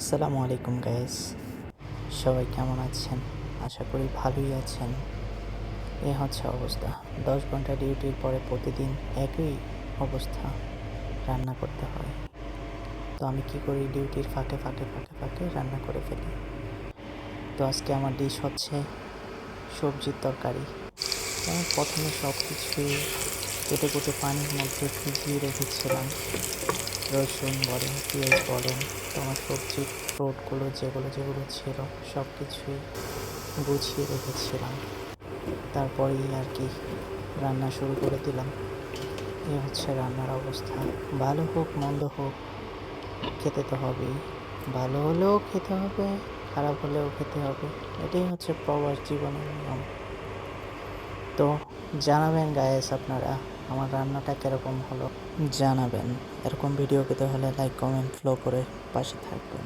আসসালামু আলাইকুম গাইস সবাই কেমন আছেন? আশা করি ভালোই আছেন। এ হচ্ছে অবস্থা। দশ ঘণ্টা ডিউটির পরে প্রতিদিন একই অবস্থা রান্না করতে হয়। তো আমি কি করি? ডিউটির ফাঁকে ফাঁকে ফাঁকে ফাঁকে রান্না করে ফেলি। তো আজকে আমার ডিশ হচ্ছে সবজির তরকারি। আমি প্রথমে সব কিছু কেটে কুটে পানির মধ্যে ভিজিয়ে রেখেছিলাম। রসুন বলেন পেঁয়াজ বলেন তোমার সবজি ফ্রুটগুলো যেগুলো যেগুলো ছিল সব কিছুই গুছিয়ে রেখেছিলাম। তারপরেই আর কি রান্না শুরু করে দিলাম। এ হচ্ছে রান্নার অবস্থা। ভালো হোক, মন্দ হোক, খেতে তো হবেই। ভালো হলেও খেতে হবে, খারাপ হলেও খেতে হবে। এটাই হচ্ছে প্রবাস জীবনের নিয়ম। তো জানাবেন গায়েস আপনারা। আমার রান্নাটা কীরকম হলো জানাবেন। এরকম ভিডিও পেতে হলে লাইক কমেন্ট ফ্লো করে পাশে থাকবেন।